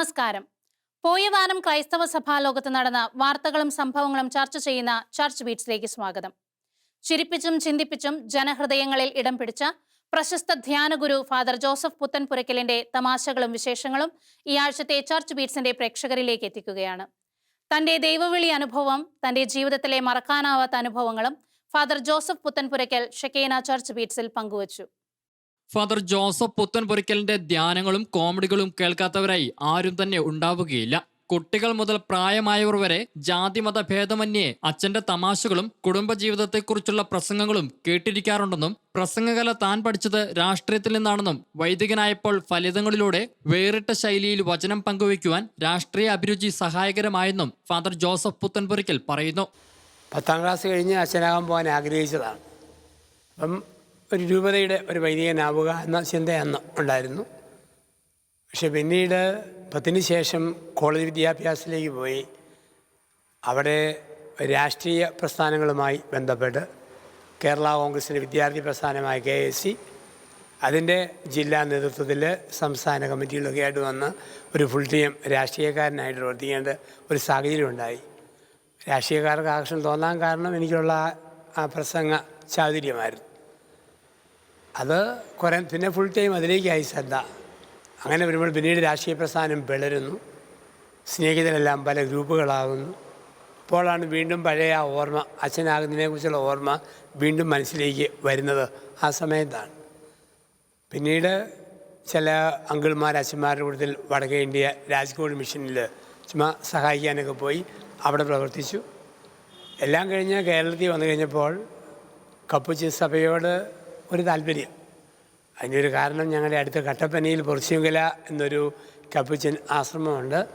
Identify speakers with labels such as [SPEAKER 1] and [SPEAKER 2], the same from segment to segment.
[SPEAKER 1] നമസ്കാരം. പോയ വാരം ക്രൈസ്തവ സഭാ ലോകത്ത് നടന്ന വാർത്തകളും സംഭവങ്ങളും ചർച്ച ചെയ്യുന്ന ചർച്ച് ബീറ്റ്സിലേക്ക് സ്വാഗതം. ചിരിപ്പിച്ചും ചിന്തിപ്പിച്ചും ജനഹൃദയങ്ങളിൽ ഇടം പിടിച്ച പ്രശസ്ത ധ്യാനഗുരു ഫാദർ ജോസഫ് പുത്തൻപുരയ്ക്കലിന്റെ തമാശകളും വിശേഷങ്ങളും ഈ ആഴ്ചത്തെ ചർച്ച് ബീറ്റ്സിന്റെ പ്രേക്ഷകരിലേക്ക് എത്തിക്കുകയാണ്. തന്റെ ദൈവവിളി അനുഭവം തന്റെ ജീവിതത്തിലെ മറക്കാനാവാത്ത അനുഭവങ്ങളും father Joseph Puthenpurackal Shekinah church ബീറ്റ്സിൽ പങ്കുവച്ചു.
[SPEAKER 2] ഫാദർ ജോസഫ് പുത്തൻപുരയ്ക്കലിന്റെ ധ്യാനങ്ങളും കോമഡികളും കേൾക്കാത്തവരായി ആരും തന്നെ ഉണ്ടാവുകയില്ല. കുട്ടികൾ മുതൽ പ്രായമായവർ വരെ ജാതിമത ഭേദമന്യേ അച്ഛന്റെ തമാശകളും കുടുംബജീവിതത്തെക്കുറിച്ചുള്ള പ്രസംഗങ്ങളും കേട്ടിരിക്കാറുണ്ടെന്നും പ്രസംഗകല താൻ പഠിച്ചത് രാഷ്ട്രീയത്തിൽ നിന്നാണെന്നും വൈദികനായപ്പോൾ ഫലിതങ്ങളിലൂടെ വേറിട്ട ശൈലിയിൽ വചനം പങ്കുവയ്ക്കുവാൻ രാഷ്ട്രീയ അഭിരുചി സഹായകരമായെന്നും ഫാദർ ജോസഫ് പുത്തൻപുരയ്ക്കൽ പറയുന്നു.
[SPEAKER 3] പത്താം ക്ലാസ് കഴിഞ്ഞ് അച്ഛനാകാൻ പോകാൻ ആഗ്രഹിച്ചതാണ്. അപ്പം ഒരു രൂപതയുടെ ഒരു വൈദികനാവുക എന്ന ചിന്ത അന്ന് ഉണ്ടായിരുന്നു. പക്ഷെ പിന്നീട് പത്തിന് ശേഷം കോളേജ് വിദ്യാഭ്യാസത്തിലേക്ക് പോയി. അവിടെ രാഷ്ട്രീയ പ്രസ്ഥാനങ്ങളുമായി ബന്ധപ്പെട്ട് കേരള കോൺഗ്രസിന്റെ വിദ്യാർത്ഥി പ്രസ്ഥാനമായ കെ എസ് സി അതിന്റെ ജില്ലാ നേതൃത്വത്തിൽ സംസ്ഥാന കമ്മിറ്റികളൊക്കെ ആയിട്ട് വന്ന് ഒരു ഫുൾ ടൈം രാഷ്ട്രീയക്കാരനായിട്ട് പ്രവർത്തിക്കേണ്ട ഒരു സാഹചര്യം ഉണ്ടായി. രാഷ്ട്രീയക്കാർക്ക് ആകർഷണം തോന്നാൻ കാരണം എനിക്കുള്ള ആ- പ്രസംഗ ചാതുര്യമായിരുന്നു. അത് കുറേ പിന്നെ ഫുൾ ടൈം അതിലേക്കായി ശ്രദ്ധ. അങ്ങനെ വരുമ്പോൾ പിന്നീട് രാഷ്ട്രീയ പ്രസ്ഥാനം പിളരുന്നു. സ്നേഹിതരെല്ലാം പല ഗ്രൂപ്പുകളാകുന്നു. അപ്പോഴാണ് വീണ്ടും പഴയ ആ ഓർമ്മ അച്ഛനാകുന്നതിനെക്കുറിച്ചുള്ള ഓർമ്മ വീണ്ടും മനസ്സിലേക്ക് വരുന്നത് ആ സമയത്താണ്. പിന്നീട് ചില അങ്കിൾമാർ അച്ഛന്മാരുടെ കൂട്ടത്തിൽ വടക്കേ ഇന്ത്യ രാജ്കോട്ട് മിഷനിൽ ചുമ്മാ സഹായിക്കാനൊക്കെ പോയി അവിടെ പ്രവർത്തിച്ചു. എല്ലാം കഴിഞ്ഞ് കേരളത്തിൽ വന്നു കഴിഞ്ഞപ്പോൾ കപ്പുച്ചി സഭയോട് ഒരു താല്പര്യം. അതിന്റെ ഒരു കാരണം ഞങ്ങളുടെ അടുത്ത കട്ടപ്പനയിൽ പൊറിച്ചുങ്കല എന്നൊരു കപ്പുച്ചൻ ആശ്രമമുണ്ട്.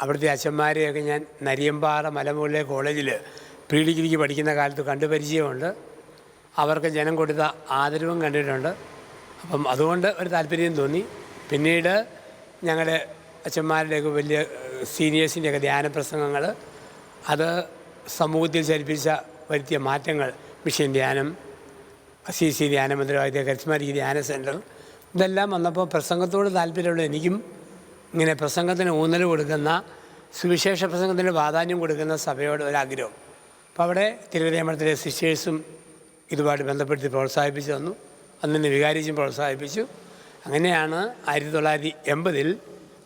[SPEAKER 3] അവിടുത്തെ അച്ഛന്മാരെയൊക്കെ ഞാൻ നരിയമ്പാറ മലമുകളിലെ കോളേജിൽ പ്രീ ഡിഗ്രിക്ക് പഠിക്കുന്ന കാലത്ത് കണ്ടു പരിചയമുണ്ട്. അവർക്ക് ജനം കൊടുത്ത ആദരവും കണ്ടിട്ടുണ്ട്. അപ്പം അതുകൊണ്ട് ഒരു താല്പര്യം തോന്നി. പിന്നീട് ഞങ്ങളുടെ അച്ഛന്മാരുടെയൊക്കെ വലിയ സീനിയേഴ്സിന്റെയൊക്കെ ധ്യാന പ്രസംഗങ്ങൾ അത് സമൂഹത്തിൽ ചലിപ്പിച്ച വരുത്തിയ മാറ്റങ്ങൾ മിഷൻ ധ്യാനം സി സി ധ്യാന മന്ദിരമായിട്ട് കരിസ്മാരിക് ധ്യാന സെന്റർ ഇതെല്ലാം വന്നപ്പോൾ പ്രസംഗത്തോട് താല്പര്യമുള്ള എനിക്കും ഇങ്ങനെ പ്രസംഗത്തിന് ഊന്നൽ കൊടുക്കുന്ന സുവിശേഷ പ്രസംഗത്തിന് പ്രാധാന്യം കൊടുക്കുന്ന സഭയോട് ഒരാഗ്രഹം അപ്പോൾ അവിടെ തിരുവനന്തപുരത്തിലെ സിസ്റ്റേഴ്സും ഇതുമായിട്ട് ബന്ധപ്പെടുത്തി പ്രോത്സാഹിപ്പിച്ചു തന്നു. അന്നിന്ന് വികാരിച്ചും പ്രോത്സാഹിപ്പിച്ചു. അങ്ങനെയാണ് ആയിരത്തി തൊള്ളായിരത്തി എൺപതിൽ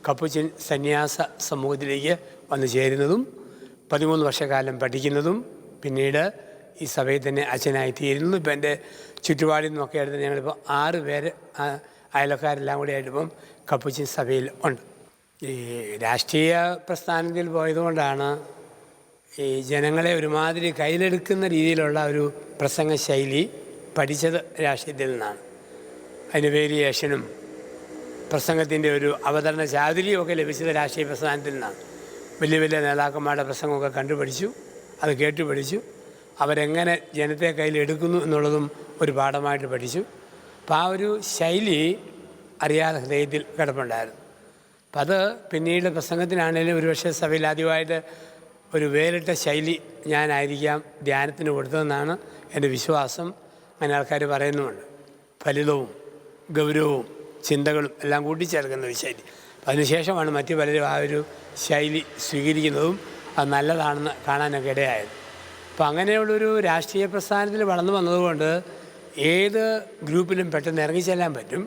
[SPEAKER 3] കപ്പുച്ചിൻ സന്യാസ സമൂഹത്തിലേക്ക് വന്നു ചേരുന്നതും പതിമൂന്ന് വർഷക്കാലം പഠിക്കുന്നതും പിന്നീട് ഈ സഭയിൽ തന്നെ അച്ഛനായി തീരുന്നതും. ഇപ്പം എന്റെ ചുറ്റുപാടിൽ നിന്നൊക്കെ ആയിട്ട് ഞങ്ങളിപ്പോൾ ആറ് പേര് അയലക്കാരെല്ലാം കൂടി ആയിട്ടിപ്പം കപ്പുച്ചിൻ സഭയിൽ ഉണ്ട്. ഈ രാഷ്ട്രീയ പ്രസ്ഥാനത്തിൽ പോയതുകൊണ്ടാണ് ഈ ജനങ്ങളെ ഒരുമാതിരി കയ്യിലെടുക്കുന്ന രീതിയിലുള്ള ഒരു പ്രസംഗ ശൈലി പഠിച്ചത് രാഷ്ട്രീയത്തിൽ നിന്നാണ്. അതിന് വേരിയേഷനും പ്രസംഗത്തിന്റെ ഒരു അവതരണ ചാതുര്യമൊക്കെ ലഭിച്ചത് രാഷ്ട്രീയ പ്രസ്ഥാനത്തിൽ നിന്നാണ്. വലിയ വലിയ നേതാക്കന്മാരുടെ പ്രസംഗമൊക്കെ കണ്ടുപഠിച്ചു അത് കേട്ടു പഠിച്ചു അവരെങ്ങനെ ജനത്തെ കയ്യിൽ എടുക്കുന്നു എന്നുള്ളതും ഒരു പാഠമായിട്ട് പഠിച്ചു. അപ്പം ആ ഒരു ശൈലി അറിയാതെ ഹൃദയത്തിൽ കിടപ്പുണ്ടായിരുന്നു. അപ്പം അത് പിന്നീട് പ്രസംഗത്തിനാണേലും ഒരുപക്ഷെ സഭയിൽ ആദ്യമായിട്ട് ഒരു വേറിട്ട ശൈലി ഞാനായിരിക്കാം ധ്യാനത്തിന് കൊടുത്തതെന്നാണ് എന്റെ വിശ്വാസം. അങ്ങനെ ആൾക്കാർ പറയുന്നുമുണ്ട്. ഫലിതവും ഗൗരവവും ചിന്തകളും എല്ലാം കൂട്ടിച്ചേർക്കുന്ന ഒരു ശൈലി. അതിനുശേഷമാണ് മറ്റു പലരും ആ ഒരു ശൈലി സ്വീകരിക്കുന്നതും അത് നല്ലതാണെന്ന് കാണാനൊക്കെ ഇടയായത്. അപ്പോൾ അങ്ങനെയുള്ളൊരു രാഷ്ട്രീയ പ്രസ്ഥാനത്തിൽ വളർന്നു വന്നതുകൊണ്ട് ഏത് ഗ്രൂപ്പിലും പെട്ടെന്ന് ഇറങ്ങിച്ചെല്ലാൻ പറ്റും.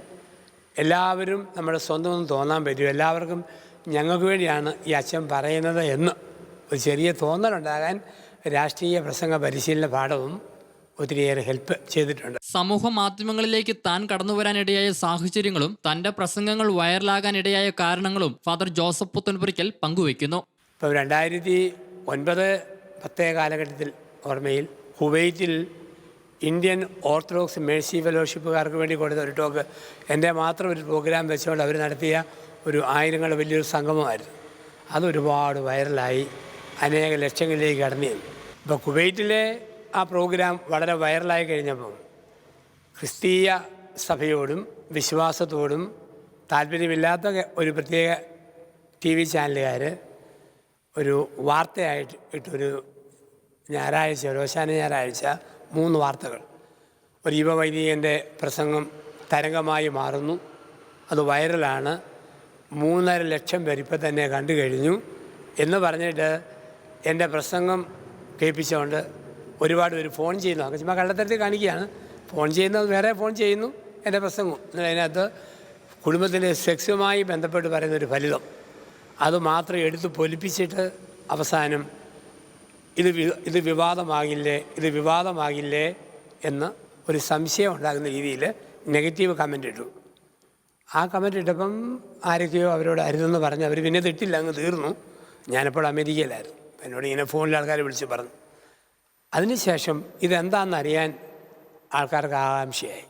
[SPEAKER 3] എല്ലാവരും നമ്മുടെ സ്വന്തമെന്ന് തോന്നാൻ പറ്റും. എല്ലാവർക്കും ഞങ്ങൾക്ക് വേണ്ടിയാണ് ഈ അച്ഛൻ പറയുന്നത് എന്ന് ഒരു ചെറിയ തോന്നലുണ്ടാകാൻ രാഷ്ട്രീയ പ്രസംഗ പരിശീലന പാഠവും ഒത്തിരിയേറെ ഹെൽപ്പ് ചെയ്തിട്ടുണ്ട്.
[SPEAKER 2] സമൂഹ മാധ്യമങ്ങളിലേക്ക് താൻ കടന്നുവരാനിടയായ സാഹചര്യങ്ങളും തന്റെ പ്രസംഗങ്ങൾ വൈറലാകാനിടയായ കാരണങ്ങളും ഫാദർ ജോസഫ് പുത്തൻപുരിക്കൽ പങ്കുവയ്ക്കുന്നു.
[SPEAKER 3] ഇപ്പോൾ രണ്ടായിരത്തി ഒൻപത് പത്തേ കാലഘട്ടത്തിൽ ഓർമ്മയിൽ കുവൈറ്റിൽ ഇന്ത്യൻ ഓർത്തഡോക്സ് മേഴ്സി ഫെലോഷിപ്പുകാർക്ക് വേണ്ടി കൊടുത്ത ഒരു ടോക്ക് എന്റെ മാത്രം ഒരു പ്രോഗ്രാം വെച്ചുകൊണ്ട് അവർ നടത്തിയ ഒരു ആയിരങ്ങളുടെ വലിയൊരു സംഗമമായിരുന്നു. അതൊരുപാട് വൈറലായി. അനേക ലക്ഷങ്ങളിലേക്ക് കടന്നു ഇപ്പോൾ കുവൈറ്റിലെ ആ പ്രോഗ്രാം വളരെ വൈറലായി കഴിഞ്ഞപ്പോൾ ക്രിസ്തീയ സഭയോടും വിശ്വാസത്തോടും താല്പര്യമില്ലാത്ത ഒരു പ്രത്യേക ടി വി ചാനലുകാർ ഒരു വാർത്തയായിട്ട് ഇട്ടൊരു ഞായറാഴ്ച രോശാന ഞായറാഴ്ച മൂന്ന് വാർത്തകൾ. ഒരു യുവവൈദികന്റെ പ്രസംഗം തരംഗമായി മാറുന്നു. അത് വൈറലാണ്. മൂന്നര ലക്ഷം പേർ ഇപ്പം തന്നെ കണ്ടു കഴിഞ്ഞു. എന്ന് പറഞ്ഞിട്ട് എന്റെ പ്രസംഗം കേൾപ്പിച്ചുകൊണ്ട് ഒരുപാട് പേര് ഫോൺ ചെയ്യുന്നു. ചുമ്മാ കള്ളത്തരത്തിൽ കാണിക്കുകയാണ്. ഫോൺ ചെയ്യുന്നത് വേറെ ഫോൺ ചെയ്യുന്നു എന്റെ പ്രസംഗം. എന്നിട്ട് അതിനകത്ത് കുടുംബത്തിന്റെ സെക്സുമായി ബന്ധപ്പെട്ട് പറയുന്ന ഒരു ഫലിതം. അത് മാത്രം എടുത്ത് പൊലിപ്പിച്ചിട്ട് അവസാനം ഇത് ഇത് വിവാദമാകില്ലേ ഇത് വിവാദമാകില്ലേ എന്ന് ഒരു സംശയം ഉണ്ടാകുന്ന രീതിയിൽ നെഗറ്റീവ് കമന്റ് ഇട്ടു. ആ കമന്റ് ഇട്ടപ്പം ആരൊക്കെയോ അവരോട് അരുതെന്ന് പറഞ്ഞ് അവർ പിന്നെ തെറ്റില്ല അങ്ങ് തീർന്നു. ഞാനിപ്പോൾ അമേരിക്കയിലായിരുന്നു. എന്നോട് ഇങ്ങനെ ഫോണിൽ ആൾക്കാർ വിളിച്ച് പറഞ്ഞു. അതിനുശേഷം ഇതെന്താണെന്ന് അറിയാൻ ആൾക്കാർക്ക് ആകാംക്ഷയായി.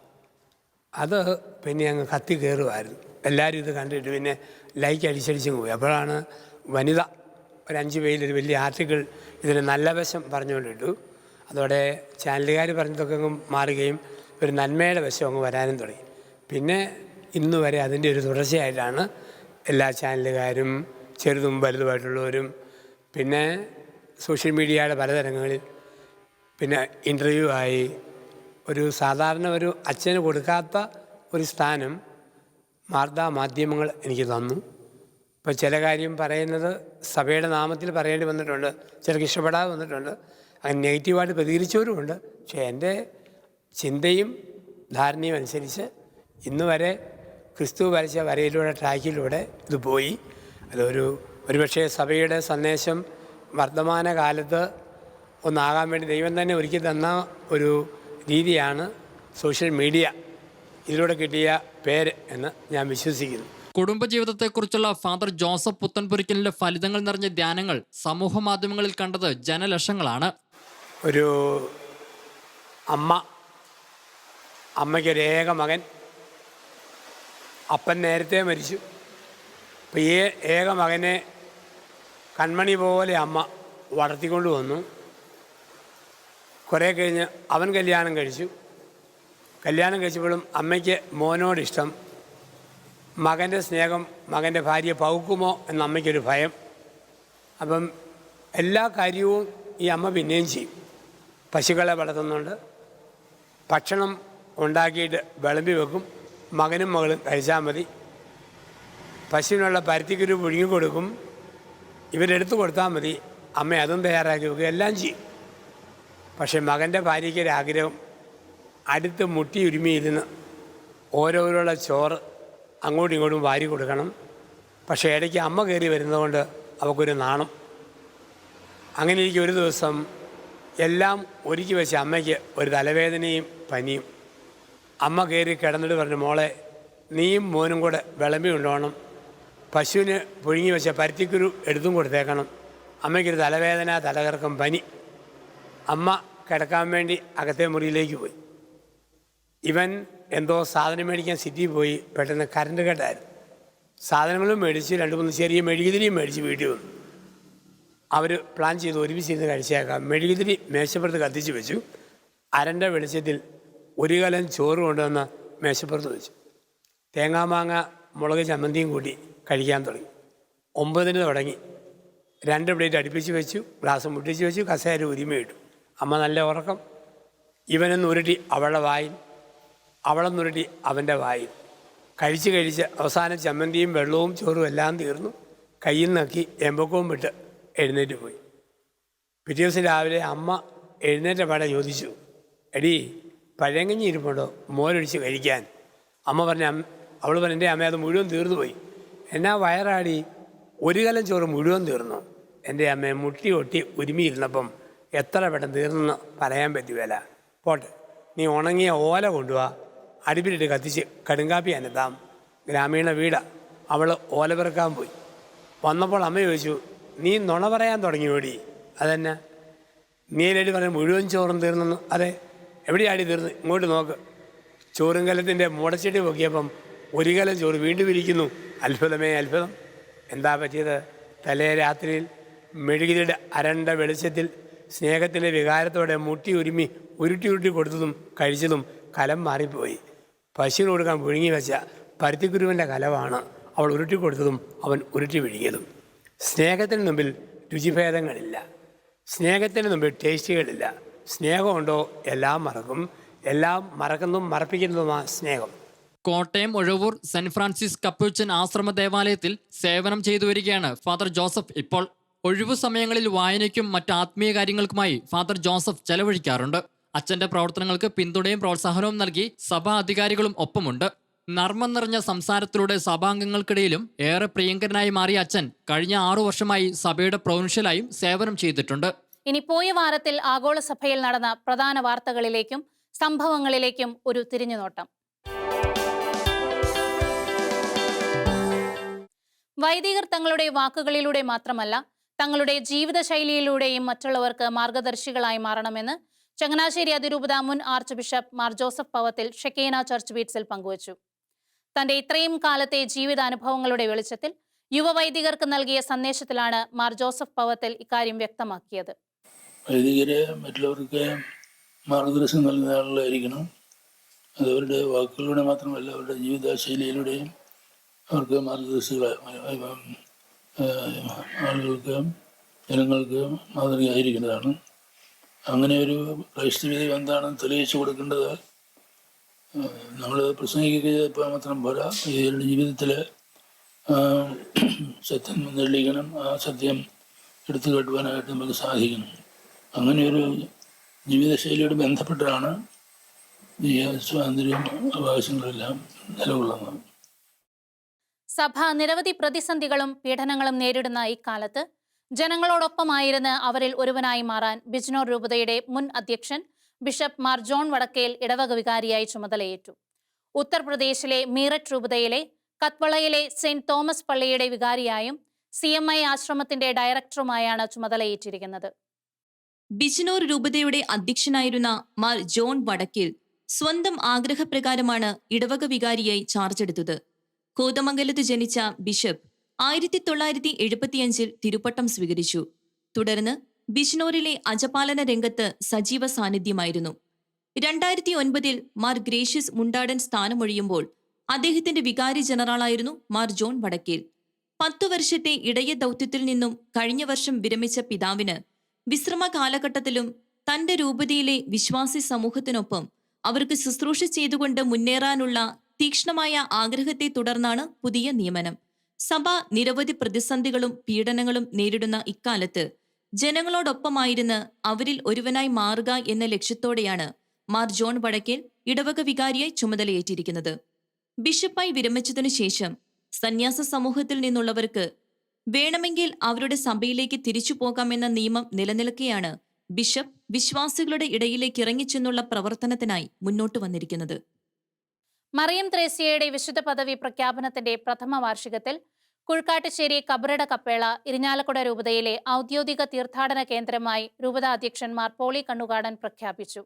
[SPEAKER 3] അത് പിന്നെ അങ്ങ് കത്തി കയറുമായിരുന്നു എല്ലാവരും ഇത് കണ്ടിട്ട് പിന്നെ ലൈക്ക് അടിച്ചടിച്ച് പോയി. അപ്പോഴാണ് വനിത ഒരു അഞ്ച് പേരിലൊരു വലിയ ആർട്ടിക്കിൾ ഇതിന് നല്ല വശം പറഞ്ഞുകൊണ്ടിട്ടു. അതോടെ ചാനലുകാർ പറഞ്ഞതൊക്കെ അങ്ങ് മാറുകയും ഒരു നന്മയുടെ വശം അങ്ങ് വരാനും തുടങ്ങി. പിന്നെ ഇന്ന് വരെ അതിന്റെ ഒരു തുടർച്ചയായിട്ടാണ് എല്ലാ ചാനലുകാരും ചെറുതും വലുതുമായിട്ടുള്ളവരും പിന്നെ സോഷ്യൽ മീഡിയയുടെ പലതരങ്ങളിൽ പിന്നെ ഇന്റർവ്യൂ ആയി ഒരു സാധാരണ ഒരു അച്ഛന് കൊടുക്കാത്ത ഒരു സ്ഥാനം വാർത്താ മാധ്യമങ്ങൾ എനിക്ക് തന്നു. ഇപ്പം ചില കാര്യം പറയുന്നത് സഭയുടെ നാമത്തിൽ പറയേണ്ടി വന്നിട്ടുണ്ട്. ചിലർക്ക് ഇഷ്ടപ്പെടാതെ വന്നിട്ടുണ്ട്. അങ്ങനെ നെഗറ്റീവായിട്ട് പ്രതികരിച്ചവരുമുണ്ട്. പക്ഷേ എന്റെ ചിന്തയും ധാരണയും അനുസരിച്ച് ഇന്ന് വരെ ക്രിസ്തു വരച്ച വരയിലൂടെ ട്രാക്കിലൂടെ ഇത് പോയി. അതൊരു ഒരുപക്ഷെ സഭയുടെ സന്ദേശം വർത്തമാന കാലത്ത് ഒന്നാകാൻ വേണ്ടി ദൈവം തന്നെ ഒരുക്കി തന്ന ഒരു രീതിയാണ് സോഷ്യൽ മീഡിയ. ഇതിലൂടെ കിട്ടിയ പേര് എന്ന് ഞാൻ വിശ്വസിക്കുന്നു.
[SPEAKER 2] കുടുംബജീവിതത്തെക്കുറിച്ചുള്ള ഫാദർ ജോസഫ് പുത്തൻപുരിക്കലിന്റെ ഫലിതങ്ങൾ നിറഞ്ഞ ധ്യാനങ്ങൾ സമൂഹ മാധ്യമങ്ങളിൽ കണ്ടത് ജനലക്ഷങ്ങളാണ്.
[SPEAKER 3] ഒരു അമ്മ അമ്മയ്ക്കൊരു ഏക മകൻ അപ്പൻ നേരത്തെ മരിച്ചു. അപ്പോൾ ഈ ഏക മകനെ കൺമണി പോലെ അമ്മ വളർത്തിക്കൊണ്ട് വന്നു. കുറേ കഴിഞ്ഞ് അവൻ കല്യാണം കഴിച്ചു. കല്യാണം കഴിച്ചപ്പോഴും അമ്മയ്ക്ക് മോനോട് ഇഷ്ടം മകന്റെ സ്നേഹം മകന്റെ ഭാര്യയെ പൗക്കുമോ എന്ന അമ്മയ്ക്കൊരു ഭയം. അപ്പം എല്ലാ കാര്യവും ഈ അമ്മ പിന്നെയും ചെയ്യും. പശുക്കളെ വളർത്തുന്നുണ്ട്. ഭക്ഷണം ഉണ്ടാക്കിയിട്ട് വിളമ്പി വെക്കും. മകനും മകളും കഴിച്ചാൽ മതി. പശുവിനുള്ള പരുത്തിക്കുരു പുഴുങ്ങി കൊടുക്കും. ഇവരെടുത്ത് കൊടുത്താൽ മതി. അമ്മ അതും തയ്യാറാക്കി വെക്കുക എല്ലാം ചെയ്യും. പക്ഷേ മകന്റെ ഭാര്യയ്ക്കൊരാഗ്രഹം അടുത്ത് മുട്ടിയുരുമിയിരുന്ന് ഓരോരോ ചോറ് അങ്ങോട്ടും ഇങ്ങോട്ടും വാരി കൊടുക്കണം. പക്ഷേ ഇടയ്ക്ക് അമ്മ കയറി വരുന്നതുകൊണ്ട് അവൾക്കൊരു നാണം. അങ്ങനെ എനിക്ക് ഒരു ദിവസം എല്ലാം ഒരുക്കി വെച്ച അമ്മയ്ക്ക് ഒരു തലവേദനയും പനിയും. അമ്മ കയറി കിടന്നിട്ട് പറഞ്ഞു മോളെ നീയും മോനും കൂടെ വിളമ്പി കൊണ്ടുപോകണം പശുവിന് പുഴുങ്ങി വെച്ച പരുത്തിക്കുരു എടുത്തും കൊടുത്തേക്കണം. അമ്മയ്ക്കൊരു തലവേദന തലകറക്കം പനി. അമ്മ കിടക്കാൻ വേണ്ടി അകത്തെ മുറിയിലേക്ക് പോയി. ഇവൻ എന്തോ സാധനം മേടിക്കാൻ സിറ്റിയിൽ പോയി പെട്ടെന്ന് കറണ്ട് കട്ടായിരുന്നു സാധനങ്ങളും മേടിച്ച് രണ്ട് മൂന്ന് ചെറിയ മെഴുകുതിരിയും മേടിച്ച് വീട്ടിൽ വന്നു. അവർ പ്ലാൻ ചെയ്ത് ഒരുമിച്ച് ഇരുന്ന് കഴിച്ചേക്കാം. മെഴുകുതിരി മേശപ്പുറത്ത് കത്തിച്ച് വെച്ചു. അരണ്ട വെളിച്ചത്തിൽ ഒരു കലം ചോറ് കൊണ്ടുവന്ന് മേശപ്പുറത്ത് വെച്ചു. തേങ്ങാമാങ്ങ മുളക് ചമ്മന്തിയും കൂട്ടി കഴിക്കാൻ തുടങ്ങി. ഒമ്പതിന് തുടങ്ങി. രണ്ട് പ്ലേറ്റ് അടുപ്പിച്ച് വെച്ചു ഗ്ലാസ് മുട്ടിച്ച് വെച്ചു കസേര ഉരിമയിട്ടു അമ്മ നല്ല ഉറക്കം. ഇവനെന്ന് ഉരുട്ടി അവളുടെ വായിൽ അവളെന്നുരുട്ടി അവന്റെ വായിൽ. കഴിച്ച് കഴിച്ച് അവസാനം ചമ്മന്തിയും വെള്ളവും ചോറും എല്ലാം തീർന്നു. കയ്യിൽ നക്കി എമ്പക്കവും വിട്ട് എഴുന്നേറ്റ് പോയി. പിറ്റേ ദിവസം രാവിലെ അമ്മ എഴുന്നേറ്റ പാടെ ചോദിച്ചു എടി പഴങ്കഞ്ഞി ഇരിപ്പുണ്ടോ? മോരൊഴിച്ച് കഴിക്കാൻ. അമ്മ പറഞ്ഞ അവൾ പറഞ്ഞ എന്റെ അമ്മ അത് മുഴുവൻ തീർന്നു പോയി. എന്നാ വയറാടി? ഒരു കലം ചോറ് മുഴുവൻ തീർന്നു. എന്റെ അമ്മയെ മുട്ടി ഒട്ടി ഉരുമിയിരുന്നപ്പം എത്ര പെട്ടെന്ന് തീർന്നെന്ന് പറയാൻ പറ്റുകയില്ല പോട്ടെ നീ ഉണങ്ങിയ ഓല കൊണ്ടുപോവാ അടുപ്പിലിട്ട് കത്തിച്ച് കടുങ്കാപ്പി അനത്താം ഗ്രാമീണ വീട്. അവൾ ഓല പിറക്കാൻ പോയി. വന്നപ്പോൾ അമ്മ ചോദിച്ചു നീ നുണ പറയാൻ തുടങ്ങി ഓടി അതെന്നാ? നീലടി പറഞ്ഞ മുഴുവൻ ചോറും തീർന്നു അതെ എവിടെയാടി തീർന്ന്? ഇങ്ങോട്ട് നോക്ക്. ചോറും കലത്തിന്റെ മുടച്ചെടി പൊക്കിയപ്പം ഒരു കലം ചോറ് വീണ്ടും ഇരിക്കുന്നു അത്ഭുതമേ അത്ഭുതം. എന്താ പറ്റിയത്? തലേ രാത്രിയിൽ മെഴുകിയുടെ അരണ്ട വെളിച്ചത്തിൽ സ്നേഹത്തിന്റെ വികാരത്തോടെ മുട്ടി ഉരുമി ഉരുട്ടി ഉരുട്ടി കൊടുത്തതും കഴിച്ചതും കലം മാറിപ്പോയി. പശുവിന് കൊടുക്കാൻ വിഴുങ്ങി വെച്ച പരുത്തിക്കുരുവിന്റെ കലവാണ് അവൾ ഉരുട്ടി കൊടുത്തതും അവൻ ഉരുട്ടി വിഴുങ്ങിയതും. സ്നേഹത്തിന് മുമ്പിൽ രുചിഭേദങ്ങളില്ല. സ്നേഹത്തിന് മുമ്പിൽ ടേസ്റ്റുകളില്ല. സ്നേഹമുണ്ടോ എല്ലാം മറക്കും. എല്ലാം മറക്കുന്നതും മറപ്പിക്കുന്നതുമാണ് സ്നേഹം.
[SPEAKER 2] Kottayam Ozhavoor saint Francis Capuchin ആശ്രമ ദേവാലയത്തിൽ സേവനം ചെയ്തു വരികയാണ് ഫാദർ ജോസഫ്. ഇപ്പോൾ ഒഴിവു സമയങ്ങളിൽ വായനയ്ക്കും മറ്റ് ആത്മീയ കാര്യങ്ങൾക്കുമായി ഫാദർ ജോസഫ് ചെലവഴിക്കാറുണ്ട്. അച്ഛന്റെ പ്രവർത്തനങ്ങൾക്ക് പിന്തുണയും പ്രോത്സാഹനവും നൽകി സഭാ അധികാരികളും ഒപ്പമുണ്ട്. നർമ്മം നിറഞ്ഞ സംസാരത്തിലൂടെ സഭാംഗങ്ങൾക്കിടയിലും ഏറെ പ്രിയങ്കരനായി മാറിയ അച്ഛൻ കഴിഞ്ഞ ആറു വർഷമായി സഭയുടെ പ്രൊവിൻഷ്യലായും സേവനം ചെയ്തിട്ടുണ്ട്.
[SPEAKER 1] ഇനി പോയ വാരത്തിൽ ആഗോള സഭയിൽ നടന്ന പ്രധാന വാർത്തകളിലേക്കും സംഭവങ്ങളിലേക്കും ഒരു തിരിഞ്ഞുനോട്ടം. വൈദികർ തങ്ങളുടെ വാക്കുകളിലൂടെ മാത്രമല്ല തങ്ങളുടെ ജീവിതശൈലിയിലൂടെയും മറ്റുള്ളവർക്ക് മാർഗദർശികളായി മാറണമെന്ന് ചങ്ങനാശ്ശേരി അതിരൂപത മുൻ archbishop Mar Joseph Powathil Shekinah church ബീറ്റ്സിൽ പങ്കുവച്ചു. തന്റെ ഇത്രയും കാലത്തെ ജീവിതാനുഭവങ്ങളുടെ വെളിച്ചത്തിൽ യുവവൈദികർക്ക് നൽകിയ സന്ദേശത്തിലാണ് മാർ ജോസഫ് പവത്തിൽ ഇക്കാര്യം വ്യക്തമാക്കിയത്.
[SPEAKER 4] വൈദികരെ മറ്റുള്ളവർക്ക് മാർഗദർശനം നൽകുന്ന ആളുകളായിരിക്കണം അവരുടെ വാക്കുകളിലൂടെ മാത്രമല്ല അവരുടെ ജീവിതശൈലിയിലൂടെയും അവർക്ക് മാർഗദർശികളെ ആളുകൾക്ക് ജനങ്ങൾക്ക് മാതൃകയായിരിക്കുന്നതാണ് അങ്ങനെ ഒരു ക്രൈസ്തവീയം എന്താണെന്ന് തെളിയിച്ചു കൊടുക്കേണ്ടത് നമ്മൾ പ്രസംഗിക്കുക മാത്രം പോരാ. ജീവിതത്തിൽ സത്യം തെളിയിക്കണം ആ സത്യം എടുത്തു കെട്ടുവാനായിട്ട് നമുക്ക് സാധിക്കണം. അങ്ങനെ ഒരു ജീവിതശൈലിയോട് ബന്ധപ്പെട്ടാണ് ഈ സ്വാതന്ത്ര്യവും അവകാശങ്ങളെല്ലാം നിലകൊള്ളുന്നത്.
[SPEAKER 1] സഭ നിരവധി പ്രതിസന്ധികളും പീഡനങ്ങളും നേരിടുന്ന ഇക്കാലത്ത് ജനങ്ങളോടൊപ്പമായിരുന്ന് അവരിൽ ഒരുവനായി മാറാൻ ബിജ്നോർ രൂപതയുടെ മുൻ അധ്യക്ഷൻ ബിഷപ്പ് മാർ ജോൺ വടക്കേൽ ഇടവക വികാരിയായി ചുമതലയേറ്റു. ഉത്തർപ്രദേശിലെ മീററ്റ് രൂപതയിലെ കത്വളയിലെ സെയിന്റ് തോമസ് പള്ളിയുടെ വികാരിയായും സി എം ഐ ആശ്രമത്തിന്റെ ഡയറക്ടറുമായാണ് ചുമതലയേറ്റിരിക്കുന്നത്.
[SPEAKER 5] ബിജ്നോർ രൂപതയുടെ അധ്യക്ഷനായിരുന്ന മാർ ജോൺ വടക്കേൽ സ്വന്തം ആഗ്രഹപ്രകാരമാണ് ഇടവക വികാരിയായി ചാർജ് എടുത്തത്. കോതമംഗലത്ത് ജനിച്ച ബിഷപ്പ് ആയിരത്തി തൊള്ളായിരത്തി എഴുപത്തിയഞ്ചിൽ തിരുപ്പട്ടം സ്വീകരിച്ചു. തുടർന്ന് ബിഷ്നോറിലെ അജപാലന രംഗത്ത് സജീവ സാന്നിധ്യമായിരുന്നു. രണ്ടായിരത്തി ഒൻപതിൽ മാർ ഗ്രേഷ്യസ് മുണ്ടാടൻ സ്ഥാനമൊഴിയുമ്പോൾ അദ്ദേഹത്തിന്റെ വികാരി ജനറലായിരുന്നു മാർ ജോൺ വടക്കേൽ. പത്തു വർഷത്തെ ഇടയ ദൗത്യത്തിൽ നിന്നും കഴിഞ്ഞ വർഷം വിരമിച്ച പിതാവിന് വിശ്രമ കാലഘട്ടത്തിലും തന്റെ രൂപതയിലെ വിശ്വാസി സമൂഹത്തിനൊപ്പം അവർക്ക് ശുശ്രൂഷ ചെയ്തുകൊണ്ട് മുന്നേറാനുള്ള തീക്ഷ്ണമായ ആഗ്രഹത്തെ തുടർന്നാണ് പുതിയ നിയമനം. സഭ നിരവധി പ്രതിസന്ധികളും പീഡനങ്ങളും നേരിടുന്ന ഇക്കാലത്ത് ജനങ്ങളോടൊപ്പമായിരുന്ന് അവരിൽ ഒരുവനായി മാറുക എന്ന ലക്ഷ്യത്തോടെയാണ് മാർ ജോൺ വടക്കേൽ ഇടവക വികാരിയായി ചുമതലയേറ്റിരിക്കുന്നത്. ബിഷപ്പായി വിരമിച്ചതിനു ശേഷം സന്യാസ സമൂഹത്തിൽ നിന്നുള്ളവർക്ക് വേണമെങ്കിൽ അവരുടെ സഭയിലേക്ക് തിരിച്ചു പോകാമെന്ന നിയമം നിലനിൽക്കെയാണ് ബിഷപ്പ് വിശ്വാസികളുടെ ഇടയിലേക്ക് ഇറങ്ങിച്ചെന്നുള്ള പ്രവർത്തനത്തിനായി മുന്നോട്ട് വന്നിരിക്കുന്നത്.
[SPEAKER 1] മറിയം ത്രേസ്യയുടെ വിശുദ്ധ പദവി പ്രഖ്യാപനത്തിന്റെ പ്രഥമ വാർഷികത്തിൽ കുഴുക്കാട്ടുശ്ശേരി കബറട കപ്പേള ഇരിഞ്ഞാലക്കുട രൂപതയിലെ ഔദ്യോഗിക തീർത്ഥാടന കേന്ദ്രമായി രൂപത അധ്യക്ഷന്മാർ പോളി കണ്ണുകാടൻ പ്രഖ്യാപിച്ചു.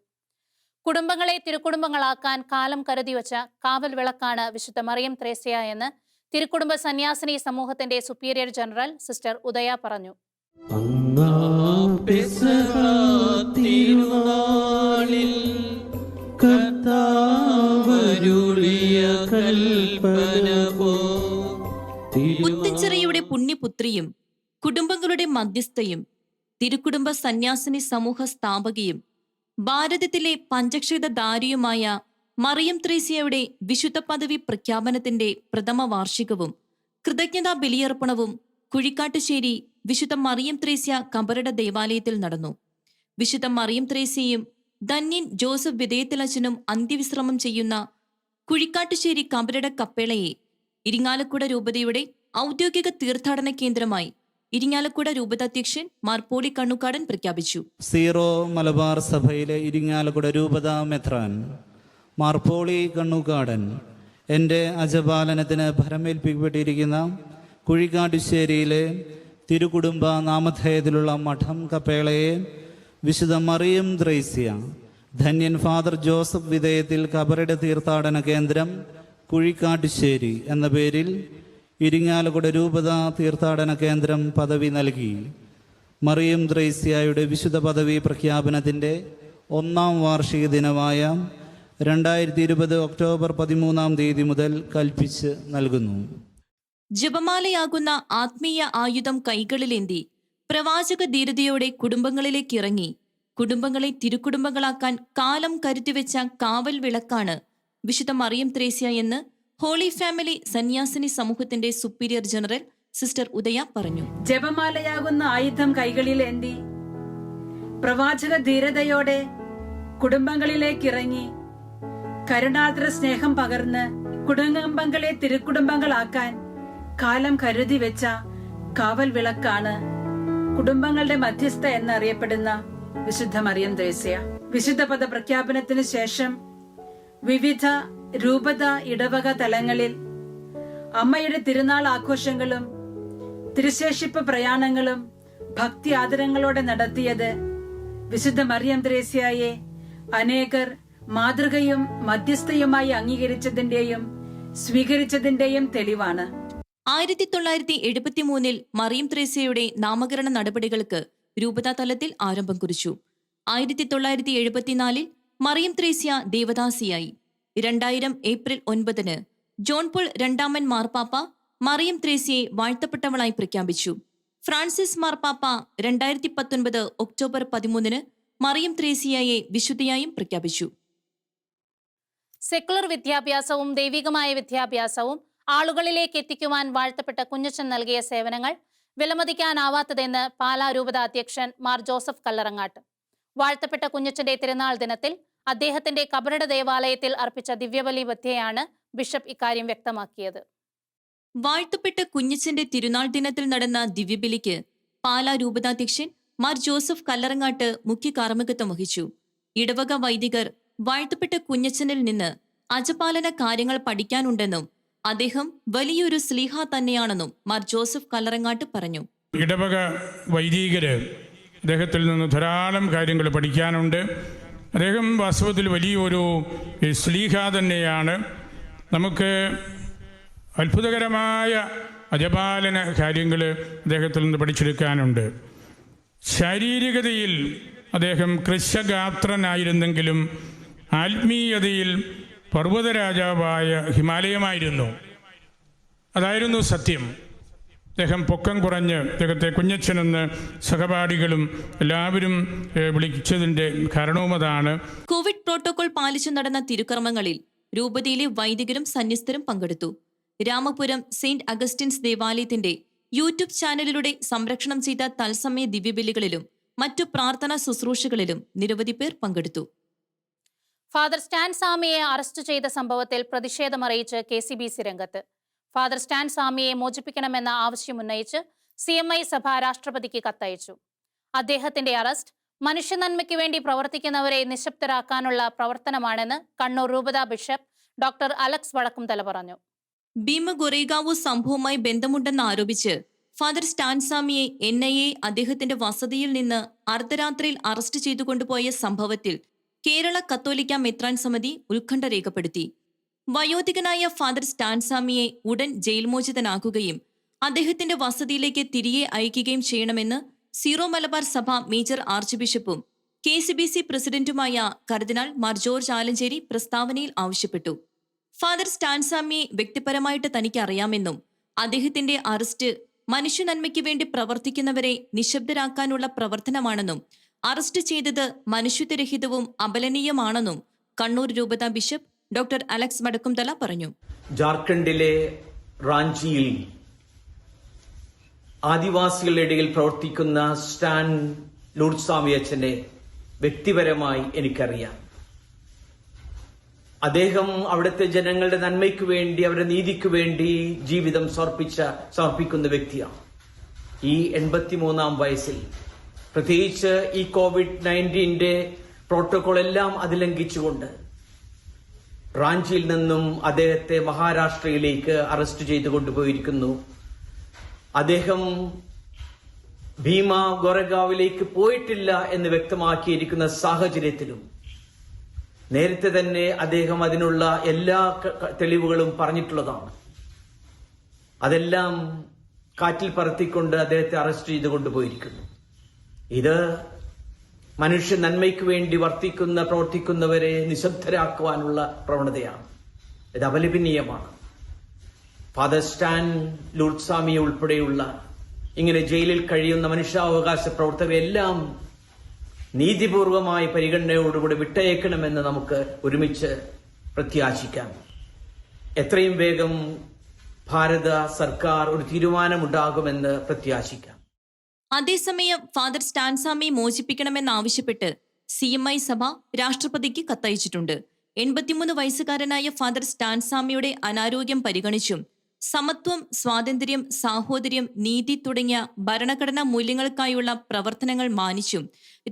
[SPEAKER 1] കുടുംബങ്ങളെ തിരുക്കുടുംബങ്ങളാക്കാൻ കാലം കരുതി കരുതിവച്ച കാവൽ വിളക്കാണ് വിശുദ്ധ മറിയം ത്രേസ്യ എന്ന് തിരുക്കുടുംബ സന്യാസിനി സമൂഹത്തിന്റെ സുപ്പീരിയർ ജനറൽ സിസ്റ്റർ ഉദയ പറഞ്ഞു.
[SPEAKER 6] കൽപ്പന പോ
[SPEAKER 5] പുണ്യപുത്രിയും കുടുംബങ്ങളുടെ മധ്യസ്ഥയും തിരുക്കുടുംബ സന്യാസിനി സമൂഹ സ്ഥാപകയും ഭാരതത്തിലെ പഞ്ചക്ഷതധാരിയുമായ മറിയം ത്രേസ്യയുടെ വിശുദ്ധ പദവി പ്രഖ്യാപനത്തിന്റെ പ്രഥമ വാർഷികവും കൃതജ്ഞതാ ബലിയർപ്പണവും കുഴിക്കാട്ടുശ്ശേരി വിശുദ്ധ മറിയം ത്രേസ്യ കബറട ദേവാലയത്തിൽ നടന്നു. വിശുദ്ധ മറിയം ത്രേസ്യയും ധന്യൻ ജോസഫ് വിധേയത്തിലച്ചനും അന്ത്യവിശ്രമം ചെയ്യുന്ന കുഴിക്കാട്ടുശ്ശേരി കബരട കപ്പേളയെ ഇരിങ്ങാലക്കുട രൂപതയുടെ ഔദ്യോഗിക തീർത്ഥാടന കേന്ദ്രമായി ഇരിങ്ങാലക്കുട രൂപതാധ്യക്ഷൻ മാർപ്പോളി കണ്ണുക്കാടൻ പ്രഖ്യാപിച്ചു.
[SPEAKER 6] സീറോ മലബാർ സഭയിലെ ഇരിങ്ങാലക്കുട രൂപത മെത്രാൻ മാർപ്പോളി കണ്ണുകാടൻ എന്റെ അജപാലനത്തിന് ഭരമേൽപ്പിക്കപ്പെട്ടിരിക്കുന്ന കുഴിക്കാട്ടുശ്ശേരിയിലെ തിരുകുടുംബ നാമധേയത്തിലുള്ള മഠം കപ്പേളയെ വിശുദ്ധ മറിയം ത്രൈസ്യ ധന്യൻ ഫാദർ ജോസഫ് വിധേയത്തിൽ കബറിട തീർത്ഥാടന കേന്ദ്രം കുഴിക്കാട്ടുശ്ശേരി എന്ന പേരിൽ ഇരിങ്ങാലക്കുട രൂപത തീർത്ഥാടന കേന്ദ്രം പദവി നൽകി. മറിയം ത്രേസ്യായുടെ വിശുദ്ധ പദവി പ്രഖ്യാപനത്തിന്റെ ഒന്നാം വാർഷിക ദിനമായ രണ്ടായിരത്തി ഇരുപത് ഒക്ടോബർ പതിമൂന്നാം തീയതി മുതൽ കൽപ്പിച്ച് നൽകുന്നു.
[SPEAKER 5] ജപമാലയാകുന്ന ആത്മീയ ആയുധം കൈകളിലേന്തി പ്രവാചക ധീരതയോടെ കുടുംബങ്ങളിലേക്ക് ഇറങ്ങി കുടുംബങ്ങളെ തിരുക്കുടുംബങ്ങളാക്കാൻ കാലം കരുതിവെച്ച കാവൽ വിളക്കാണ് വിശുദ്ധ മറിയം ത്രേസ്യ എന്ന് ഹോളി ഫാമിലി സന്യാസിനി സമൂഹത്തിന്റെ സുപ്പീരിയർ ജനറൽ സിസ്റ്റർ ഉദയ പറഞ്ഞു.
[SPEAKER 7] ജപമാലയാകുന്ന ആയുധം കൈകളിൽ എന്തി പ്രവാചക ധീരതയോടെ കുടുംബങ്ങളിലേക്ക് ഇറങ്ങി കരുണാദ്ര സ്നേഹം പകർന്ന് കുടുംബങ്ങളെ തിരുക്കുടുംബങ്ങളാക്കാൻ കാലം കരുതി വെച്ച കാവൽ വിളക്കാണ് കുടുംബങ്ങളുടെ മധ്യസ്ഥ എന്നറിയപ്പെടുന്ന വിശുദ്ധ മറിയം ത്രേസ്യ വിശുദ്ധ പദ പ്രഖ്യാപനത്തിന് ശേഷം വിവിധ രൂപത ഇടവക തലങ്ങളിൽ അമ്മയുടെ തിരുനാൾ ആഘോഷങ്ങളും തിരുശേഷിപ്പ് പ്രയാണങ്ങളും ഭക്തി ആദരങ്ങളോടെ നടത്തിയത് വിശുദ്ധ മറിയം ത്രേസ്യയെ അനേകർ മാതൃകയും മധ്യസ്ഥയുമായി അംഗീകരിച്ചതിന്റെയും സ്വീകരിച്ചതിന്റെയും തെളിവാണ്.
[SPEAKER 5] ആയിരത്തി തൊള്ളായിരത്തി എഴുപത്തി മൂന്നിൽ മറിയം ത്രേസ്യയുടെ നാമകരണ നടപടികൾക്ക് രൂപതാ തലത്തിൽ ആരംഭം കുറിച്ചു. ആയിരത്തി തൊള്ളായിരത്തി എഴുപത്തിനാലിൽ മറിയം ത്രേസ്യ ദേവദാസിയായി. രണ്ടായിരം ഏപ്രിൽ ഒൻപതിന് ജോൺ പോൾ രണ്ടാമൻ മാർപ്പാപ്പ മറിയം ത്രേസിയെ വാഴ്ത്തപ്പെട്ടവളായി പ്രഖ്യാപിച്ചു. ഫ്രാൻസിസ് മാർപ്പാപ്പ രണ്ടായിരത്തി പത്തൊൻപത് ഒക്ടോബർ പതിമൂന്നിന് മറിയം ത്രേസ്യയെ വിശുദ്ധയായും പ്രഖ്യാപിച്ചു.
[SPEAKER 1] സെക്കുലർ വിദ്യാഭ്യാസവും ദൈവികമായ വിദ്യാഭ്യാസവും ആളുകളിലേക്ക് എത്തിക്കുവാൻ വാഴ്ത്തപ്പെട്ട കുഞ്ഞച്ചൻ നൽകിയ സേവനങ്ങൾ വിലമതിക്കാനാവാത്തതെന്ന് പാലാ രൂപത അധ്യക്ഷൻ മാർ ജോസഫ് കല്ലറങ്ങാട്ട്. വാഴ്ത്തപ്പെട്ട കുഞ്ഞച്ചന്റെ തിരുനാൾ ദിനത്തിൽ അദ്ദേഹത്തിന്റെ കബറിട ദേവാലയത്തിൽ അർപ്പിച്ച ദിവ്യബലി ബദ്ധ്യയാണ് ബിഷപ്പ് ഇക്കാര്യം വ്യക്തമാക്കിയത്.
[SPEAKER 5] വാഴ്ത്തപ്പെട്ട കുഞ്ഞച്ചന്റെ തിരുനാൾ ദിനത്തിൽ നടന്ന ദിവ്യബലിക്ക് പാലാ രൂപതാധ്യക്ഷൻ മാർ ജോസഫ് കല്ലറങ്ങാട്ട് മുഖ്യ കാർമ്മികത്വം വഹിച്ചു. ഇടവക വൈദികർ വാഴ്ത്തപ്പെട്ട കുഞ്ഞച്ചനിൽ നിന്ന് അജപാലന കാര്യങ്ങൾ പഠിക്കാനുണ്ടെന്നും അദ്ദേഹം വലിയൊരു സ്ലീഹ തന്നെയാണെന്നും മാർ ജോസഫ് കല്ലറങ്ങാട്ട് പറഞ്ഞു.
[SPEAKER 8] ഇടവക വൈദികര് അദ്ദേഹത്തിൽ നിന്ന് ധാരാളം കാര്യങ്ങൾ പഠിക്കാനുണ്ട്. അദ്ദേഹം വാസ്തവത്തിൽ വലിയൊരു സ്ലീഹ തന്നെയാണ്. നമുക്ക് അത്ഭുതകരമായ അജപാലന കാര്യങ്ങൾ അദ്ദേഹത്തിൽ നിന്ന് പഠിച്ചെടുക്കാനുണ്ട്. ശാരീരികതയിൽ അദ്ദേഹം കൃശഗാത്രനായിരുന്നെങ്കിലും ആത്മീയതയിൽ പർവതരാജാവായ ഹിമാലയമായിരുന്നു. അതായിരുന്നു സത്യം. അദ്ദേഹം പൊക്കം കുറഞ്ഞ് അദ്ദേഹത്തെ കുഞ്ഞച്ഛനെന്ന് സഹപാഠികളും എല്ലാവരും വിളിച്ചതിന്റെ കാരണവും അതാണ്.
[SPEAKER 5] കോവിഡ് പ്രോട്ടോകോൾ പാലിച്ചു നടന്ന തിരുക്കർമ്മങ്ങളിൽ രൂപതയിലെ വൈദികരും സന്യസ്തരും പങ്കെടുത്തു. രാമപുരം സെയിന്റ് അഗസ്റ്റിൻസ് ദേവാലയത്തിന്റെ യൂട്യൂബ് ചാനലിലൂടെ സംരക്ഷണം ചെയ്ത തത്സമയ ദിവ്യബലികളിലും മറ്റു പ്രാർത്ഥനാ ശുശ്രൂഷകളിലും നിരവധി പേർ പങ്കെടുത്തു.
[SPEAKER 1] ഫാദർ സ്റ്റാൻ സാമിയെ അറസ്റ്റ് ചെയ്ത സംഭവത്തിൽ പ്രതിഷേധമറിയിച്ച് കെ സി ബി സി രംഗത്ത്. ഫാദർ സ്റ്റാൻ സ്വാമിയെ മോചിപ്പിക്കണമെന്ന ആവശ്യമുന്നയിച്ച് സി എം ഐ സഭ രാഷ്ട്രപതിക്ക് കത്തയച്ചു. അദ്ദേഹത്തിന്റെ അറസ്റ്റ് മനുഷ്യനന്മയ്ക്ക് വേണ്ടി പ്രവർത്തിക്കുന്നവരെ നിശബ്ദരാക്കാനുള്ള പ്രവർത്തനമാണെന്ന് കണ്ണൂർ രൂപതാ ബിഷപ്പ് ഡോക്ടർ അലക്സ് വടക്കുംതല പറഞ്ഞു.
[SPEAKER 5] ഭീമ ഗൊറേഗാവു സംഭവവുമായി ബന്ധമുണ്ടെന്ന് ആരോപിച്ച് ഫാദർ സ്റ്റാൻസാമിയെ എൻ ഐ എ അദ്ദേഹത്തിന്റെ വസതിയിൽ നിന്ന് അർദ്ധരാത്രിയിൽ അറസ്റ്റ് ചെയ്തു കൊണ്ടുപോയ സംഭവത്തിൽ കേരള കത്തോലിക്ക മെത്രാൻ സമിതി ഉത്കണ്ഠ രേഖപ്പെടുത്തി. വയോധികനായ ഫാദർ സ്റ്റാൻസാമിയെ ഉടൻ ജയിൽമോചിതനാക്കുകയും അദ്ദേഹത്തിന്റെ വസതിയിലേക്ക് തിരികെ അയക്കുകയും ചെയ്യണമെന്ന് സീറോ മലബാർ സഭ മേജർ ആർച്ച് ബിഷപ്പും കെ സി ബി സി പ്രസിഡന്റുമായ കർദിനാൾ മാർ ജോർജ് ആലഞ്ചേരി പ്രസ്താവനയിൽ ആവശ്യപ്പെട്ടു. ഫാദർ സ്റ്റാൻസാമിയെ വ്യക്തിപരമായിട്ട് തനിക്ക് അറിയാമെന്നും അദ്ദേഹത്തിന്റെ അറസ്റ്റ് മനുഷ്യനന്മയ്ക്ക് വേണ്ടി പ്രവർത്തിക്കുന്നവരെ നിശബ്ദരാക്കാനുള്ള പ്രവർത്തനമാണെന്നും അറസ്റ്റ് ചെയ്തത് മനുഷ്യത്വരഹിതവും അപലനീയമാണെന്നും കണ്ണൂർ രൂപത ബിഷപ്പ് ഡോക്ടർ അലക്സ് മടക്കുംതല പറഞ്ഞു.
[SPEAKER 9] ജാർഖണ്ഡിലെ റാഞ്ചിയിൽ ആദിവാസികളുടെ ഇടയിൽ പ്രവർത്തിക്കുന്ന സ്റ്റാൻ ലൂർസ്വാമി അച്ഛനെ വ്യക്തിപരമായി എനിക്കറിയാം. അദ്ദേഹം അവിടുത്തെ ജനങ്ങളുടെ നന്മയ്ക്ക് വേണ്ടി അവരുടെ നീതിക്ക് വേണ്ടി ജീവിതം സമർപ്പിച്ച സമർപ്പിക്കുന്ന വ്യക്തിയാണ്. ഈ എൺപത്തിമൂന്നാം വയസ്സിൽ പ്രത്യേകിച്ച് ഈ കോവിഡ് നയന്റീന്റെ പ്രോട്ടോകോൾ എല്ലാം അതിലംഘിച്ചുകൊണ്ട് റാഞ്ചിയിൽ നിന്നും അദ്ദേഹത്തെ മഹാരാഷ്ട്രയിലേക്ക് അറസ്റ്റ് ചെയ്തു കൊണ്ടുപോയിരിക്കുന്നു. അദ്ദേഹം ഭീമ ഗോരഗാവിലേക്ക് പോയിട്ടില്ല എന്ന് വ്യക്തമാക്കിയിരിക്കുന്ന സാഹചര്യത്തിലും നേരത്തെ തന്നെ അദ്ദേഹം അതിനുള്ള എല്ലാ തെളിവുകളും പറഞ്ഞിട്ടുള്ളതാണ്. അതെല്ലാം കാറ്റിൽ പറത്തിക്കൊണ്ട് അദ്ദേഹത്തെ അറസ്റ്റ് ചെയ്തു കൊണ്ടുപോയിരിക്കുന്നു. ഇത് മനുഷ്യ നന്മയ്ക്ക് വേണ്ടി വർത്തിക്കുന്ന പ്രവർത്തിക്കുന്നവരെ നിശബ്ദരാക്കുവാനുള്ള പ്രവണതയാണ്. ഇത് അപലപനീയമാണ്. ഫാദർ സ്റ്റാൻ ലൂട്ട്സ്വാമി ഉൾപ്പെടെയുള്ള ഇങ്ങനെ ജയിലിൽ കഴിയുന്ന മനുഷ്യാവകാശ പ്രവർത്തകരെല്ലാം നീതിപൂർവമായ പരിഗണനയോടുകൂടി വിട്ടയക്കണമെന്ന് നമുക്ക് ഒരുമിച്ച് പ്രത്യാശിക്കാം. എത്രയും വേഗം ഭാരത സർക്കാർ ഒരു തീരുമാനമുണ്ടാകുമെന്ന് പ്രത്യാശിക്കാം.
[SPEAKER 5] അതേസമയം ഫാദർ സ്റ്റാൻസാമി മോചിപ്പിക്കണമെന്നാവശ്യപ്പെട്ട് സി എം ഐ സഭ രാഷ്ട്രപതിക്ക് കത്തയച്ചിട്ടുണ്ട്. എൺപത്തിമൂന്ന് വയസ്സുകാരനായ ഫാദർ സ്റ്റാൻസാമിയുടെ അനാരോഗ്യം പരിഗണിച്ചും സമത്വം സ്വാതന്ത്ര്യം സാഹോദര്യം നീതി തുടങ്ങിയ ഭരണഘടനാ മൂല്യങ്ങൾക്കായുള്ള പ്രവർത്തനങ്ങൾ മാനിച്ചും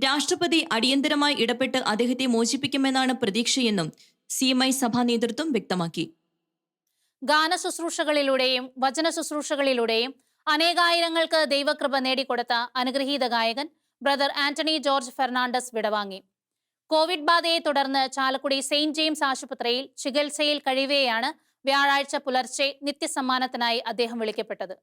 [SPEAKER 5] രാഷ്ട്രപതി അടിയന്തരമായി ഇടപെട്ട് അദ്ദേഹത്തെ മോചിപ്പിക്കുമെന്നാണ് പ്രതീക്ഷയെന്നും സി എം ഐ സഭാ നേതൃത്വം വ്യക്തമാക്കി.
[SPEAKER 1] ഗാന ശുശ്രൂഷകളിലൂടെയും വചന ശുശ്രൂഷകളിലൂടെയും അനേകായിരങ്ങൾക്ക് ദൈവകൃപ നേടിക്കൊടുത്ത അനുഗ്രഹീത ഗായകൻ ബ്രദർ ആന്റണി ജോർജ് ഫെർണാണ്ടസ് വിടവാങ്ങി. കോവിഡ് ബാധയെ തുടർന്ന് ചാലക്കുടി സെയിന്റ് ജെയിംസ് ആശുപത്രിയിൽ ചികിത്സയിൽ കഴിയുകയാണ് വ്യാഴാഴ്ച പുലർച്ചെ നിത്യസമ്മാനത്തിനായി അദ്ദേഹം വിളിക്കപ്പെട്ടത്.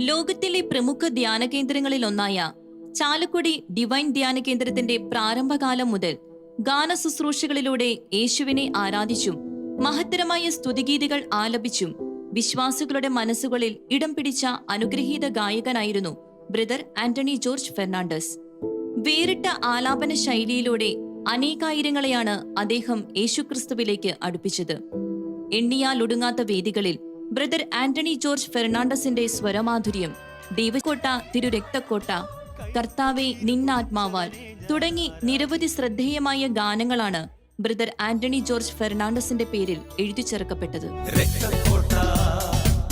[SPEAKER 5] ലോകത്തിലെ പ്രമുഖ ധ്യാന കേന്ദ്രങ്ങളിലൊന്നായ ചാലക്കുടി ഡിവൈൻ ധ്യാന കേന്ദ്രത്തിന്റെ പ്രാരംഭകാലം മുതൽ ഗാന ശുശ്രൂഷകളിലൂടെ യേശുവിനെ ആരാധിച്ചും മഹത്തരമായ സ്തുതിഗീതികൾ ആലപിച്ചും വിശ്വാസികളുടെ മനസ്സുകളിൽ ഇടം പിടിച്ച അനുഗ്രഹീത ഗായകനായിരുന്നു ബ്രദർ ആന്റണി ജോർജ് ഫെർണാണ്ടസ്. വേറിട്ട ആലാപന ശൈലിയിലൂടെ അനേകായിരങ്ങളെയാണ് അദ്ദേഹം യേശുക്രിസ്തുവിലേക്ക് അടുപ്പിച്ചത്. എണ്ണിയാലൊടുങ്ങാത്ത വേദികളിൽ ബ്രദർ ആന്റണി ജോർജ് ഫെർണാണ്ടസിന്റെ സ്വരമാധുര്യം ദൈവക്കോട്ട തിരുരക്തക്കോട്ട കർത്താവെ നിന്നാത്മാവാൽ തുടങ്ങി നിരവധി ശ്രദ്ധേയമായ ഗാനങ്ങളാണ് ബ്രദർ ആന്റണി ജോർജ് ഫെർണാണ്ടസിന്റെ പേരിൽ എഴുതി ചേർക്കപ്പെട്ടത്
[SPEAKER 10] രക്തക്കോട്ട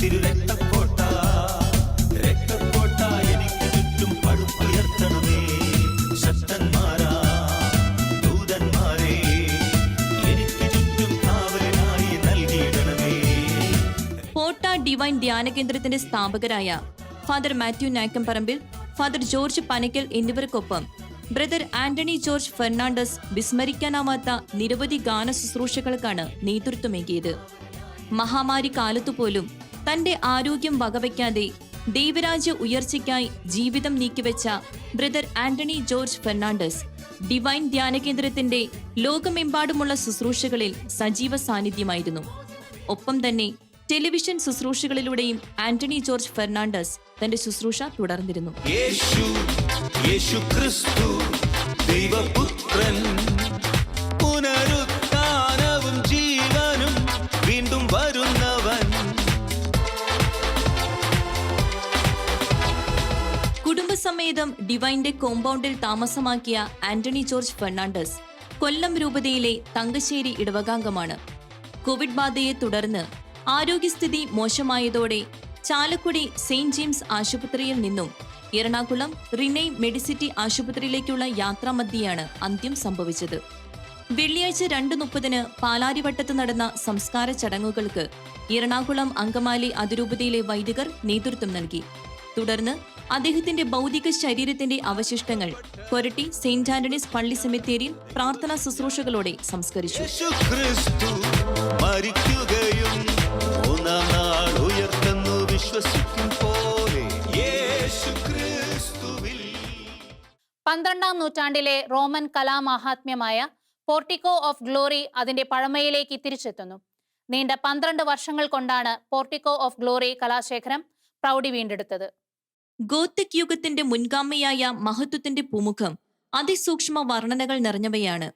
[SPEAKER 10] തിരുരക്തക്കോട്ട. രക്തക്കോട്ട എനിക്ക്
[SPEAKER 5] പോട്ട ഡിവൈൻ ധ്യാന കേന്ദ്രത്തിന്റെ സ്ഥാപകരായ father Mathew Nakkamparambil father George Panackal എന്നിവർക്കൊപ്പം ബ്രദർ ആന്റണി ജോർജ് ഫെർണാണ്ടസ് വിസ്മരിക്കാനാവാത്ത നിരവധി ഗാന ശുശ്രൂഷകൾക്കാണ് നേതൃത്വമേകിയത്. മഹാമാരി കാലത്തുപോലും തന്റെ ആരോഗ്യം വകവയ്ക്കാതെ ദൈവരാജ്യ ഉയർച്ചയ്ക്കായി ജീവിതം നീക്കിവെച്ച brother Antony George Fernandez divine ധ്യാന കേന്ദ്രത്തിന്റെ ലോകമെമ്പാടുമുള്ള ശുശ്രൂഷകളിൽ സജീവ സാന്നിധ്യമായിരുന്നു. ഒപ്പം തന്നെ ടെലിവിഷൻ ശുശ്രൂഷകളിലൂടെയും ആന്റണി ജോർജ് ഫെർണാണ്ടസ് തന്റെ ശുശ്രൂഷ തുടർന്നിരുന്നു.
[SPEAKER 10] ദൈവപുത്രൻ പുനരുത്ഥാനവും
[SPEAKER 5] കുടുംബസമേതം ഡിവൈന്റെ കോമ്പൗണ്ടിൽ താമസമാക്കിയ ആന്റണി ജോർജ് ഫെർണാണ്ടസ് കൊല്ലം രൂപതയിലെ തങ്കശ്ശേരി ഇടവകാംഗമാണ്. കോവിഡ് ബാധയെ തുടർന്ന് ആരോഗ്യസ്ഥിതി മോശമായതോടെ ചാലക്കുടി സെയിന്റ് ജെയിംസ് ആശുപത്രിയിൽ നിന്നും എറണാകുളം റിനൈ മെഡിസിറ്റി ആശുപത്രിയിലേക്കുള്ള യാത്രാമധ്യയാണ് അന്ത്യം സംഭവിച്ചത്. വെള്ളിയാഴ്ച രണ്ട് മുപ്പതിന് പാലാരിവട്ടത്ത് നടന്ന സംസ്കാര ചടങ്ങുകൾക്ക് എറണാകുളം അങ്കമാലി അതിരൂപതയിലെ വൈദികർ നേതൃത്വം നൽകി. തുടർന്ന് അദ്ദേഹത്തിന്റെ ഭൗതിക ശരീരത്തിന്റെ അവശിഷ്ടങ്ങൾ കൊരട്ടി സെയിന്റ് ആന്റണീസ് പള്ളി സെമിത്തേരിയിൽ പ്രാർത്ഥനാ ശുശ്രൂഷകളോടെ സംസ്കരിച്ചു.
[SPEAKER 1] പന്ത്രണ്ടാം നൂറ്റാണ്ടിലെ റോമൻ കലാമാഹാത്മ്യമായ പോർട്ടിക്കോ ഓഫ് ഗ്ലോറി അതിന്റെ പഴമയിലേക്ക് തിരിച്ചെത്തുന്നു. നീണ്ട പന്ത്രണ്ട് വർഷങ്ങൾ കൊണ്ടാണ് പോർട്ടിക്കോ ഓഫ് ഗ്ലോറി കലാശേഖരം പ്രൗഢി വീണ്ടെടുത്തത്.
[SPEAKER 5] ഗോത്തിക് യുഗത്തിന്റെ മുൻഗാമിയായ മഹത്വത്തിന്റെ പൂമുഖം അതിസൂക്ഷ്മ വർണനകൾ നിറഞ്ഞവയാണ്.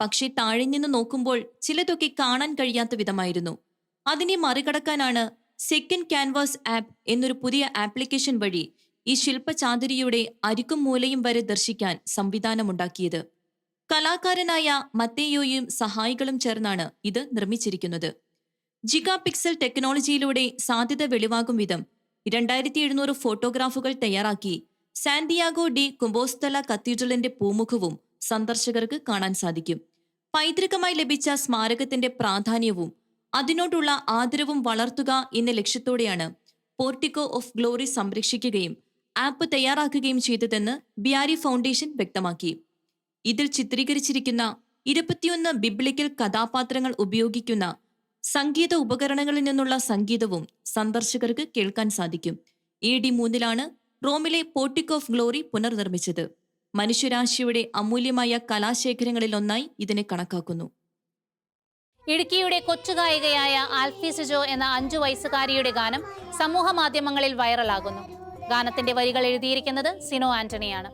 [SPEAKER 5] പക്ഷേ താഴെ നിന്ന് നോക്കുമ്പോൾ ചിലതൊക്കെ കാണാൻ കഴിയാത്ത വിധമായിരുന്നു. അതിനെ മറികടക്കാനാണ് സെക്കൻഡ് ക്യാൻവാസ് ആപ്പ് എന്നൊരു പുതിയ ആപ്ലിക്കേഷൻ വഴി ഈ ശില്പചാതുരിയുടെ അരിക്കും മൂലയും വരെ ദർശിക്കാൻ സംവിധാനമുണ്ടാക്കിയത്. കലാകാരനായ മത്തേയോയും സഹായികളും ചേർന്നാണ് ഇത് നിർമ്മിച്ചിരിക്കുന്നത്. ജിഗാ പിക്സൽ ടെക്നോളജിയിലൂടെ സാധ്യത വെളിവാകും വിധം രണ്ടായിരത്തി എഴുന്നൂറ് ഫോട്ടോഗ്രാഫുകൾ തയ്യാറാക്കി സാന്റിയാഗോ ഡി കുംബോസ്തല കത്തീഡ്രലിന്റെ പൂമുഖവും സന്ദർശകർക്ക് കാണാൻ സാധിക്കും. പൈതൃകമായി ലഭിച്ച സ്മാരകത്തിന്റെ പ്രാധാന്യവും അതിനോടുള്ള ആദരവും വളർത്തുക എന്ന ലക്ഷ്യത്തോടെയാണ് പോർട്ടിക്കോ ഓഫ് ഗ്ലോറി സംരക്ഷിക്കുകയും ആപ്പ് തയ്യാറാക്കുകയും ചെയ്തതെന്ന് ബിയാരി ഫൗണ്ടേഷൻ വ്യക്തമാക്കി. ഇതിൽ ചിത്രീകരിച്ചിരിക്കുന്ന ഇരുപത്തിയൊന്ന് ബിബ്ലിക്കൽ കഥാപാത്രങ്ങൾ ഉപയോഗിക്കുന്ന സംഗീത ഉപകരണങ്ങളിൽ നിന്നുള്ള സംഗീതവും സന്ദർശകർക്ക് കേൾക്കാൻ സാധിക്കും. എ ഡി മൂന്നിലാണ് റോമിലെ പോർട്ടിക് ഓഫ് ഗ്ലോറി പുനർനിർമ്മിച്ചത്. മനുഷ്യരാശിയുടെ അമൂല്യമായ കലാശേഖരങ്ങളിൽ ഒന്നായി ഇതിനെ കണക്കാക്കുന്നു.
[SPEAKER 1] ഇടുക്കിയുടെ കൊച്ചുഗായികയായ ആൽഫി സിജോ എന്ന അഞ്ചു വയസ്സുകാരിയുടെ ഗാനം സമൂഹ മാധ്യമങ്ങളിൽ വൈറലാകുന്നു. ഗാനത്തിന്റെ വരികൾ എഴുതിയിരിക്കുന്നത് സിനോ ആന്റണിയാണ്.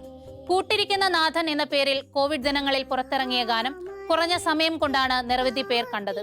[SPEAKER 1] കൂട്ടിരിക്കുന്ന നാഥൻ എന്ന പേരിൽ കോവിഡ് ദിനങ്ങളിൽ പുറത്തിറങ്ങിയ ഗാനം
[SPEAKER 11] കുറഞ്ഞ സമയം കൊണ്ടാണ് നിരവധി പേർ കണ്ടത്.